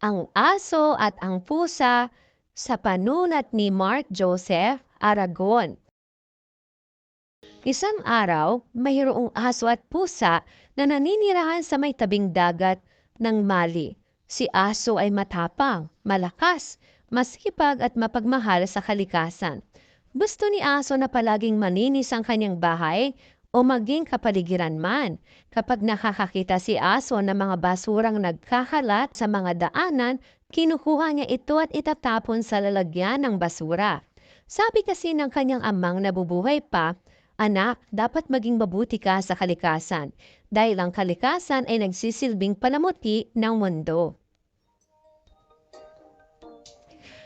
ang aso at ang pusa sa panulat ni Mark Joseph Aragon. Isang araw, mayroong aso at pusa na naninirahan sa may tabing dagat ng Mali. Si aso ay matapang, malakas, masipag at mapagmahal sa kalikasan. Gusto ni aso na palaging maninis ang kanyang bahay o maging kapaligiran man. Kapag nakakakita si aso ng mga basurang nagkakalat sa mga daanan, kinukuha niya ito at itatapon sa lalagyan ng basura. Sabi kasi ng kanyang amang nabubuhay pa, Anak, dapat maging mabuti ka sa kalikasan dahil ang kalikasan ay nagsisilbing palamuti ng mundo.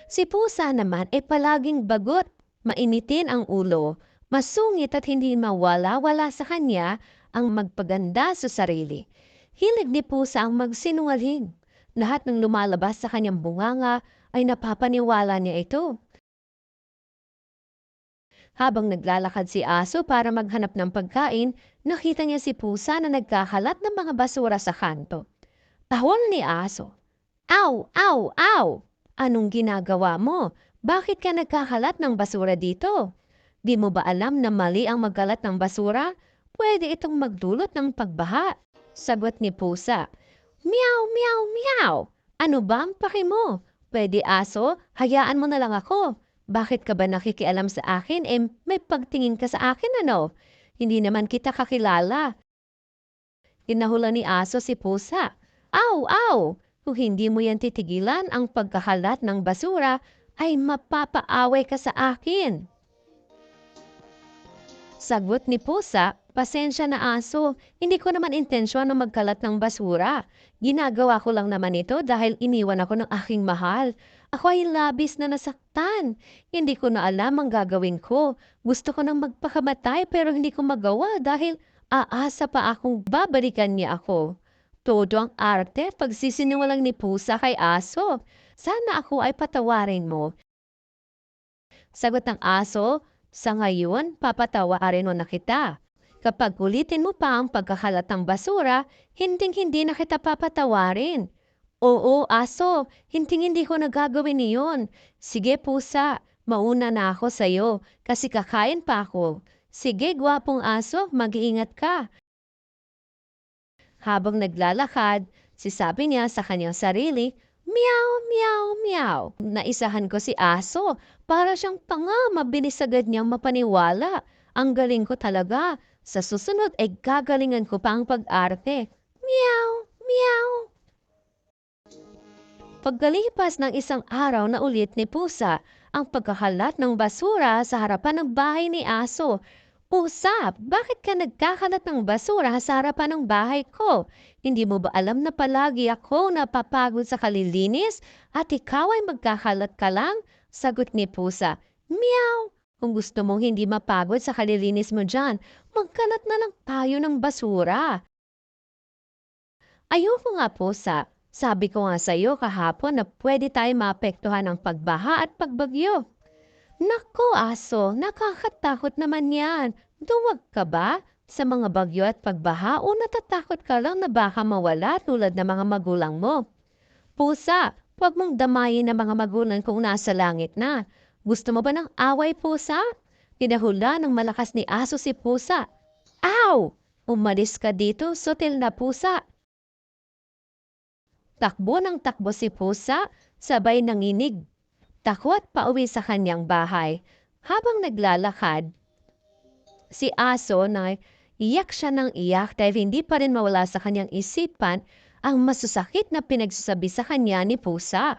Si pusa naman ay palaging bagot, mainitin ang ulo, masungit at hindi mawala-wala sa kanya ang magpaganda sa sarili. Hilig ni pusa ang magsinungaling. Lahat ng lumalabas sa kanyang bunganga ay napapaniwala niya ito. Habang naglalakad si aso para maghanap ng pagkain, nakita niya si pusa na nagkakalat ng mga basura sa kanto. Tahol ni aso. Aw! Aw! Aw! Anong ginagawa mo? Bakit ka nagkakalat ng basura dito? Di mo ba alam na mali ang magkalat ng basura? Pwede itong magdulot ng pagbaha. Sagot ni pusa. Meow, meow, meow. Ano ba ang paki mo? Pwede aso, hayaan mo na lang ako. Bakit ka ba nakikialam sa akin? Eh, may pagtingin ka sa akin ano? Hindi naman kita kakilala. Kinahula ni aso si pusa. Aw, aw! Kung hindi mo yan titigilan ang pagkakalat ng basura, ay mapapaaway ka sa akin. Sagot ni pusa, pasensya na aso, hindi ko naman intensyon na magkalat ng basura. Ginagawa ko lang naman ito dahil iniwan ako ng aking mahal. Ako ay labis na nasaktan. Hindi ko na alam ang gagawin ko. Gusto ko nang magpakamatay pero hindi ko magawa dahil aasa pa akong babalikan niya ako. Todo ang arte pagsisinungalang ni pusa kay aso. Sana ako ay patawarin mo. Sagot ng aso, sa ngayon, papatawarin mo na kita. Kapag ulitin mo pa ang pagkakalat ng basura, hinding-hindi na kita papatawarin. Oo, aso, hinding-hindi ko nagagawin iyon. Sige, pusa, mauna na ako sa'yo kasi kakain pa ako. Sige, gwapong aso, mag-iingat ka. Habang naglalakad, sisabi niya sa kanyang sarili, Meow, meow, meow. Naisahan ko si aso para siyang tanga mabilis agad niyang mapaniwala. Ang galing ko talaga. Sa susunod ay gagalingan ko pa ang pag-arte. Meow, meow. Pagkalipas ng isang araw na ulit ni Pusa, ang pagkakalat ng basura sa harapan ng bahay ni Aso. Pusa, bakit ka nagkakalat ng basura sa harapan ng bahay ko? Hindi mo ba alam na palagi ako napapagod sa kalilinis at ikaw ay magkakalat ka lang? Sagot ni Pusa. Meow! Kung gusto mong hindi mapagod sa kalilinis mo dyan, magkalat na lang tayo ng basura. Ayoko nga pusa. Sabi ko nga sa iyo kahapon na pwede tayo maapektuhan ng pagbaha at pagbagyo. Nako aso, nakakatakot naman yan. Duwag ka ba? Sa mga bagyo at pagbaha o natatakot ka lang na baka mawala tulad ng mga magulang mo? Pusa, huwag mong damayin ang mga magulang kung nasa langit na. Gusto mo ba ng away, pusa? Pinahula ng malakas ni aso si pusa. Aw! Umalis ka dito, sotil na pusa. Takbo ng takbo si pusa, sabay nanginig. Takot pauwi sa kanyang bahay. Habang naglalakad, si aso na iyak siya ng iyak dahil hindi pa rin mawala sa kanyang isipan ang masusakit na pinagsasabi sa kanya ni pusa.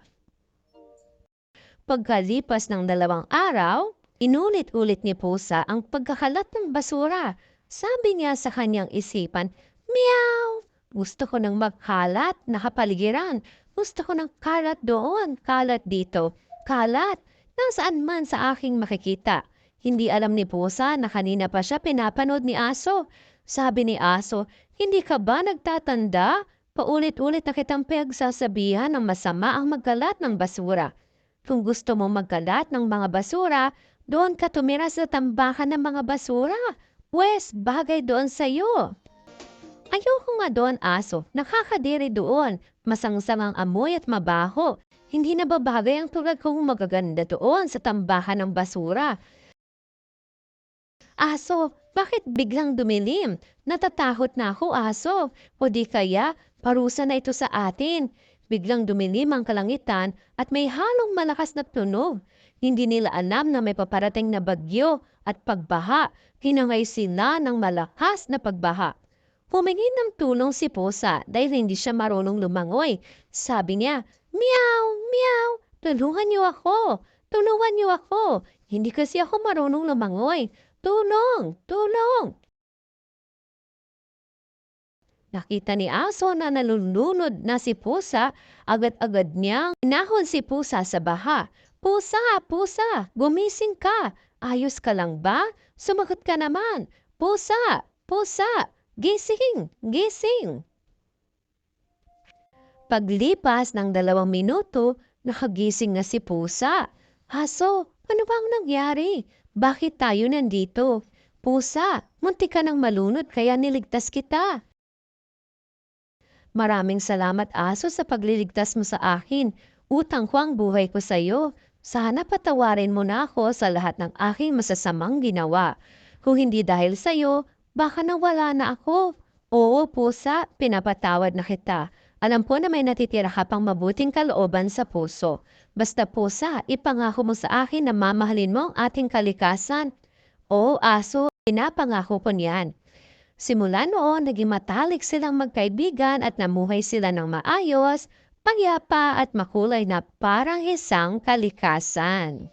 Pagkalipas ng dalawang araw, inulit-ulit ni pusa ang pagkakalat ng basura. Sabi niya sa kanyang isipan, Meow! Gusto ko ng magkalat na kapaligiran. Gusto ko ng kalat doon, kalat dito, kalat, nasaan man sa aking makikita. Hindi alam ni Pusa na kanina pa siya pinapanood ni Aso. Sabi ni Aso, hindi ka ba nagtatanda? Paulit-ulit na kitang pagsasabihan ng masama ang magkalat ng basura. Kung gusto mo magkalat ng mga basura, doon ka tumira sa tambakan ng mga basura. Pwes, bagay doon sa iyo. Ayoko nga doon, aso. Nakakadiri doon. Masangsamang amoy at mabaho. Hindi na babagay ang tulad kong magaganda doon sa tambahan ng basura. Aso, bakit biglang dumilim? Natatakot na ako, aso. O di kaya, parusa na ito sa atin. Biglang dumilim ang kalangitan at may halong malakas na tunog. Hindi nila alam na may paparating na bagyo at pagbaha. Hinangay sila ng malakas na pagbaha. Humingi ng tulong si Pusa dahil hindi siya marunong lumangoy. Sabi niya, Meow! Meow! Tulungan niyo ako! Tulungan niyo ako! Hindi kasi ako marunong lumangoy. Tulong! Tulong! Nakita ni Aso na nalulunod na si Pusa, agad-agad niyang inahon si Pusa sa baha. Pusa! Pusa! Gumising ka! Ayos ka lang ba? Sumagot ka naman! Pusa! Pusa! Gising! Gising! Paglipas ng dalawang minuto, nakagising na si Pusa. Aso, ano bang nangyari? Bakit tayo nandito? Pusa, muntik ka ng malunod kaya niligtas kita. Maraming salamat aso sa pagliligtas mo sa akin. Utang ko ang buhay ko sa iyo. Sana patawarin mo na ako sa lahat ng aking masasamang ginawa. Kung hindi dahil sa iyo, baka nawala na ako. Oo, pusa, pinapatawad na kita. Alam ko na may natitira ka pang mabuting kalooban sa puso. Basta pusa, ipangako mo sa akin na mamahalin mo ang ating kalikasan. Oo, aso, pinapangako ko niyan. Simula noon, naging matalik silang magkaibigan at namuhay sila ng maayos, pagyapa at makulay na parang isang kalikasan.